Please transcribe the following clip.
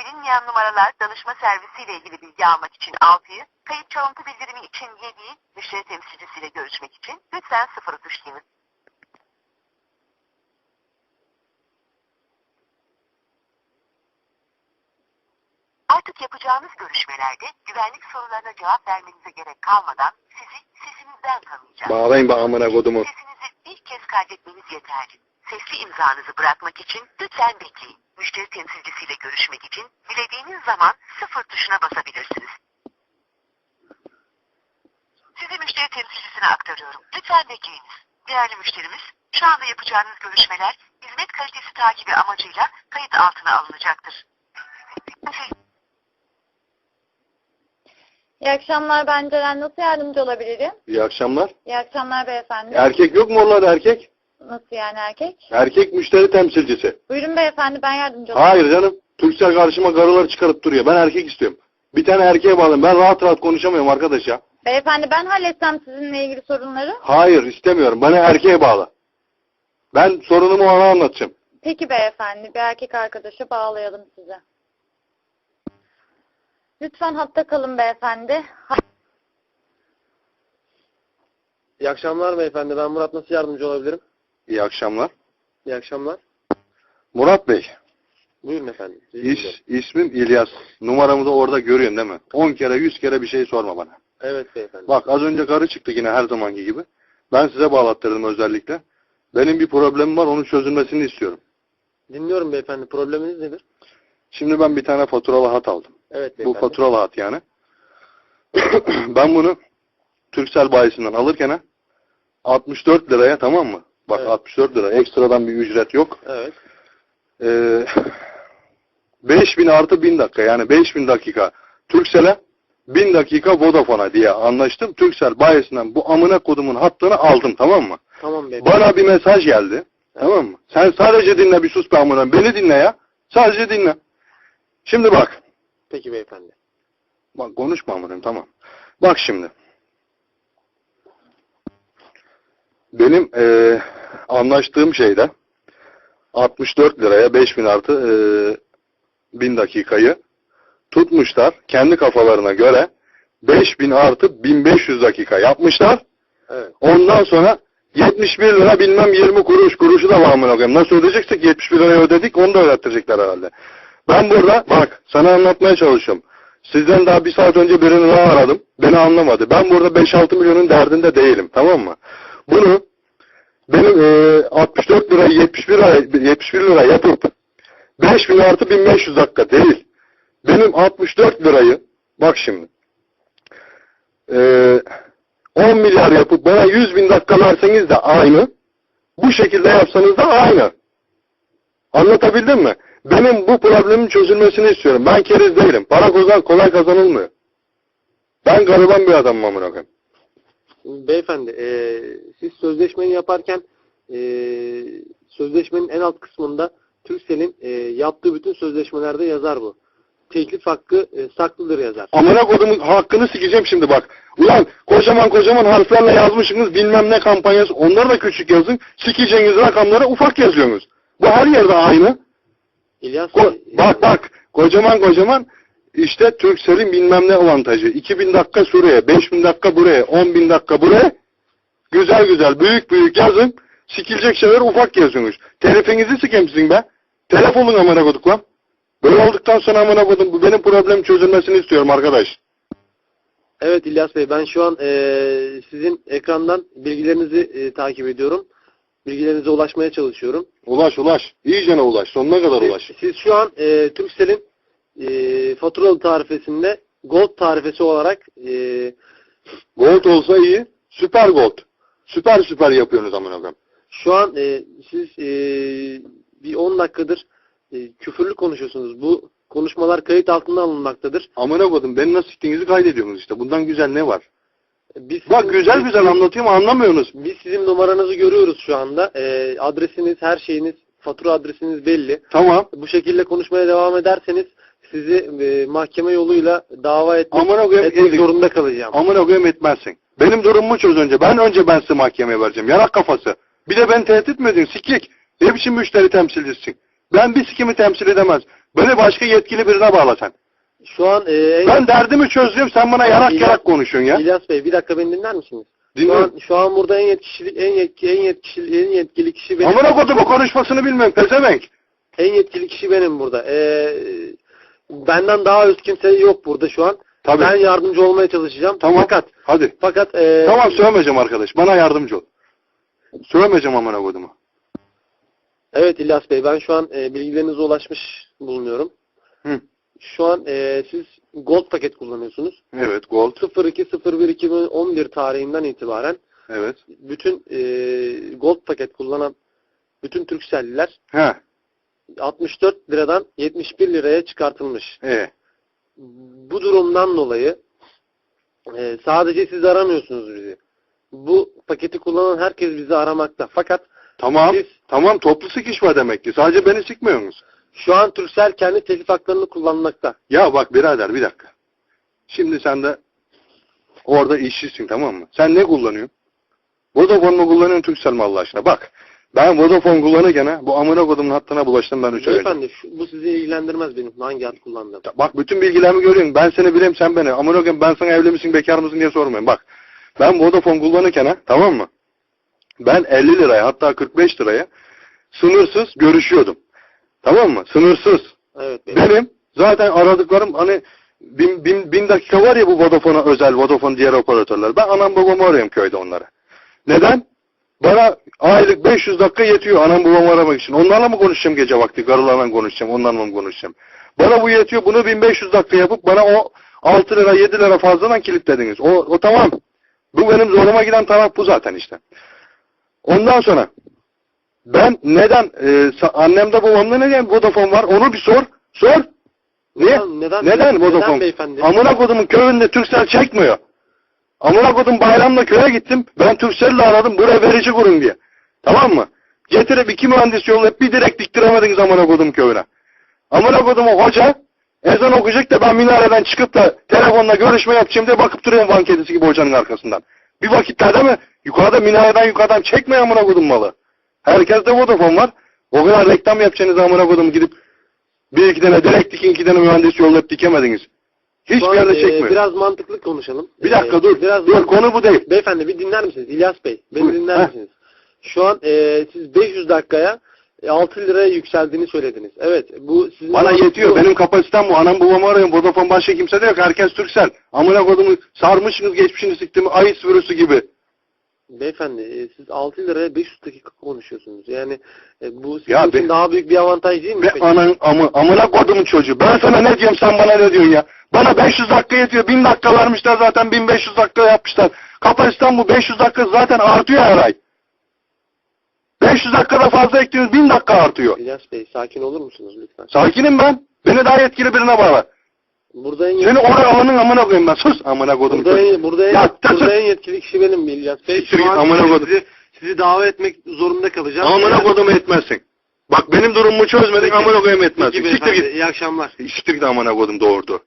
bilinmeyen numaralar danışma servisiyle ilgili bilgi almak için 6'yı, kayıt çalıntı bildirimi için 7'yi, müşteri temsilcisiyle görüşmek için lütfen 0'ı tuşlayınız. Artık yapacağınız görüşmelerde güvenlik sorularına cevap vermenize gerek kalmadan sizi sesinizden tanıyacağız. Bağlayın be amına kodumu. Sesinizi bir kez kaydetmeniz yeterli. Sesli imzanızı bırakmak için lütfen bekleyin. Müşteri temsilcisiyle görüşmek için dilediğiniz zaman sıfır tuşuna basabilirsiniz. Sizi müşteri temsilcisine aktarıyorum. Lütfen bekleyiniz. Değerli müşterimiz, şu anda yapacağınız görüşmeler hizmet kalitesi takibi amacıyla kayıt altına alınacaktır. İyi akşamlar ben Ceren. Nasıl yardımcı olabilirim? İyi akşamlar. İyi akşamlar beyefendi. Erkek yok mu onlarda erkek? Nasıl yani erkek? Erkek müşteri temsilcisi. Buyurun beyefendi ben yardımcı olayım. Hayır canım. Türksel karşıma karıları çıkarıp duruyor. Ben erkek istiyorum. Bir tane erkeğe bağlayın. Ben rahat rahat konuşamıyorum arkadaş ya. Beyefendi ben halletsem sizinle ilgili sorunları. Hayır istemiyorum. Bana erkeğe bağla. Ben sorunumu ona anlatacağım. Peki beyefendi bir erkek arkadaşa bağlayalım size. Lütfen hatta kalın beyefendi. İyi akşamlar beyefendi. Ben Murat nasıl yardımcı olabilirim? İyi akşamlar. İyi akşamlar. Murat Bey. Buyurun efendim. İs, ismim İlyas. Numaramı da orada görüyorsun değil mi? 10 kere 100 kere bir şey sorma bana. Evet beyefendi. Bak az önce karı çıktı yine her zamanki gibi. Ben size bağlattırdım özellikle. Benim bir problemim var onun çözülmesini istiyorum. Dinliyorum beyefendi. Probleminiz nedir? Şimdi ben bir tane faturalı hat aldım. Evet Bu beyefendi. faturalı hat yani. ben bunu Türksel bayisinden alırken ha, 64 liraya tamam mı? Bak Evet. 64 lira ekstradan bir ücret yok. Evet. Ee, 5000 artı 1000 dakika yani 5000 dakika Türksel'e 1000 dakika Vodafone'a diye anlaştım. Türksel bayisinden bu amına kodumun hattını aldım tamam mı? Tamam beyefendi. Bana bir mesaj geldi. Tamam mı? Sen sadece dinle bir sus be amına. Beni dinle ya. Sadece dinle. Şimdi bak. Peki beyefendi. Bak konuşma amına tamam. Bak şimdi. Benim eee, anlaştığım şeyde 64 liraya 5000 artı eee 1000 dakikayı tutmuşlar. Kendi kafalarına göre 5000 artı 1500 dakika yapmışlar. Evet. Ondan sonra 71 lira bilmem 20 kuruş kuruşu da var amına koyayım. Nasıl ödeyeceksek 71 liraya ödedik onu da ödettirecekler herhalde. Ben burada bak sana anlatmaya çalışıyorum. Sizden daha bir saat önce birini daha aradım. Beni anlamadı. Ben burada 5-6 milyonun derdinde değilim. Tamam mı? Bunu benim eee 64 lira 71 lira 71 lira yapıp 5000 artı 1500 dakika değil. Benim 64 lirayı bak şimdi eee 10 milyar yapıp bana 100 bin dakika verseniz de aynı. Bu şekilde yapsanız da aynı. Anlatabildim mi? Benim bu problemin çözülmesini istiyorum. Ben keriz değilim. Para kolay, kolay kazanılmıyor. Ben gariban bir adamım amına koyayım. Beyefendi eee, siz sözleşmeyi yaparken eee, sözleşmenin en alt kısmında Türksel'in eee, yaptığı bütün sözleşmelerde yazar bu. Teklif hakkı eee, saklıdır yazar. Amına kodumun hakkını sikeceğim şimdi bak. Ulan kocaman kocaman harflerle yazmışsınız bilmem ne kampanyası. Onları da küçük yazın. Sikeceğiniz rakamları ufak yazıyorsunuz. Bu her yerde aynı. İlyas Ko- Bey, bak bak kocaman kocaman işte Turkcell'in bilmem ne avantajı. 2000 dakika şuraya, 5000 dakika buraya, 10.000 dakika buraya. Güzel güzel büyük büyük yazın. Sikilecek şeyler ufak yazıyorsunuz. Telefinizi sikeyim sizin be. Telef olun amına koduk lan. Böyle olduktan sonra amına kodum bu benim problem çözülmesini istiyorum arkadaş. Evet İlyas Bey ben şu an eee, sizin ekrandan bilgilerinizi eee, takip ediyorum. Bilgilerinize ulaşmaya çalışıyorum. Ulaş ulaş. İyicene ulaş. Sonuna kadar ulaş. siz şu an eee Turkcell'in eee faturalı tarifesinde Gold tarifesi olarak e, Gold olsa iyi. Süper gold. Süper süper yapıyorsunuz amına koyayım. şu an eee, siz eee, bir 10 dakikadır eee, küfürlü konuşuyorsunuz. Bu konuşmalar kayıt altına alınmaktadır. Amına kodum beni nasıl siktiğinizi kaydediyorsunuz işte. Bundan güzel ne var? Biz Bak sizin- güzel güzel anlatıyorum anlamıyorsunuz. Biz sizin numaranızı görüyoruz şu anda. Eee, adresiniz, her şeyiniz, fatura adresiniz belli. Tamam. Bu şekilde konuşmaya devam ederseniz sizi eee, mahkeme yoluyla dava etmek, Amına koyayım etmek ezik. zorunda kalacağım. Amına koyayım etmezsin. Benim durumumu çöz önce. Ben önce ben size mahkemeye vereceğim. Yarak kafası. Bir de ben tehdit mi ediyorsun? Sikik. Ne biçim müşteri temsilcisisin? Ben bir sikimi temsil edemez. Beni başka yetkili birine bağla sen. Şu an e, en- Ben derdimi çözüyorum sen bana yarak İlyas- yarak konuşuyorsun ya. İlyas Bey bir dakika beni dinler misiniz? Şu an, şu an burada en yetkili en yetkili en yetkili en yetkili kişi benim. Amına kodumu konuşmasını bilmiyorum pezevenk. En yetkili kişi benim burada. Ee, benden daha üst kimse yok burada şu an. Tabii. Ben yardımcı olmaya çalışacağım. Tamam. Fakat Hadi. fakat ee, Tamam sövmeyeceğim arkadaş. Bana yardımcı ol. Sövmeyeceğim amına kodumu. evet İlyas Bey ben şu an ee, bilgilerinize ulaşmış bulunuyorum. Hı. Şu an ee, siz Gold paket kullanıyorsunuz. Evet gold. 02.01.2011 tarihinden itibaren Evet. bütün ee, Gold paket kullanan bütün Turkcelliler He. 64 liradan 71 liraya çıkartılmış. E. Bu durumdan dolayı e, sadece siz aramıyorsunuz bizi. Bu paketi kullanan herkes bizi aramakta. Fakat Tamam. Biz- Tamam toplu sıkışma demek ki. Sadece beni sıkmıyorsunuz. şu an Turkcell kendi telif haklarını kullanmakta. Ya bak birader bir dakika. Şimdi sen de orada işçisin tamam mı? Sen ne kullanıyorsun? Vodafone mu kullanıyorsun Turkcell mi Allah aşkına? Bak ben Vodafone kullanırken ha, bu amına kodumun hattına bulaştım ben 3 ay önce. Beyefendi şu- bu sizi ilgilendirmez benim hangi hat kullandığım. Bak bütün bilgilerimi görüyorsun. Ben seni bileyim sen beni. Amına koyayım ben sana evli misin bekar mısın diye sormuyorum. Bak ben Vodafone kullanırken ha tamam mı? Ben 50 liraya hatta 45 liraya sınırsız görüşüyordum. Tamam mı? Sınırsız. Evet beyefendi. Benim zaten aradıklarım hani bin, bin, bin dakika var ya bu Vodafone'a özel Vodafone diğer operatörler. Ben anam babamı arıyorum köyde onlara. Neden? Bana aylık 500 dakika yetiyor anam babamı aramak için. Onlarla mı konuşacağım gece vakti? Karılarla mı konuşacağım? Onlarla mı konuşacağım? Bana bu yetiyor. Bunu 1500 dakika yapıp bana o 6 lira 7 lira fazladan kilitlediniz. O, o tamam. Bu benim zoruma giden taraf bu zaten işte. Ondan sonra ben neden e, annemde babamda neden Vodafone var onu bir sor. Sor. Niye? Neden- neden- neden neden Vodafone? beyefendi? Amına kodumun köyünde Turkcell çekmiyor. Amına kodum bayramla köye gittim. Ben Turkcell'le aradım buraya verici kurun diye. Tamam mı? Getirip iki mühendis yollayıp bir direkt diktiremediniz amına kodum köyüne. Amına kodum o hoca ezan okuyacak da ben minareden çıkıp da telefonla görüşme yapacağım diye bakıp duruyorum van kedisi gibi hocanın arkasından. Bir vakitlerde mi? Yukarıda minareden yukarıdan çekme amına kodum malı. Herkeste Vodafone var. O kadar reklam yapacağınız amına kodum gidip bir iki tane direkt dikin iki tane mühendis yollayıp dikemediniz. Şu Hiçbir an, yerde e, çekmiyor. biraz mantıklı konuşalım. Bir dakika E, dur. Biraz dur konu bu değil. Beyefendi bir dinler misiniz? İlyas Bey, beni Buyur. dinler Heh. misiniz? Şu an e, siz 500 dakikaya e, 6 liraya yükseldiğini söylediniz. Evet, bu sizin Bana yetiyor. Benim kapasitem bu. Anam babamı arıyorum. Vodafone başka kimse de yok. Herkes Türksel. Amına kodumu sarmışsınız geçmişini siktiğimi ayı virüsü gibi. Beyefendi, e, siz 6 liraya 500 dakika konuşuyorsunuz. Yani e, bu sizin Ya için be- daha büyük bir avantaj değil mi? Ve peki? anan amı, amına kodumun çocuğu. Ben sana ne diyorum sen bana ne diyorsun ya? Bana 500 dakika yetiyor. 1000 dakika vermişler zaten 1500 dakika yapmışlar. Kapasitem bu 500 dakika zaten artıyor her ay. 500 dakikada fazla ekliyoruz 1000 dakika artıyor. İlyas Bey, sakin olur musunuz lütfen? Sakinim ben. Beni daha yetkili birine bağla. Burada en Seni oraya amanın amına koyayım ben. Sus amına kodum. Burada en, burada en, Ya, burada en yetkili kişi benim İlyas Bey. Siktir git, amına koydum. sizi, sizi davet etmek zorunda kalacağım. Amına kodumu etmezsin. Bak benim durumumu çözmedin amına koyayım etmezsin. Siktir git. iyi akşamlar. Siktir git amına kodum doğurdu.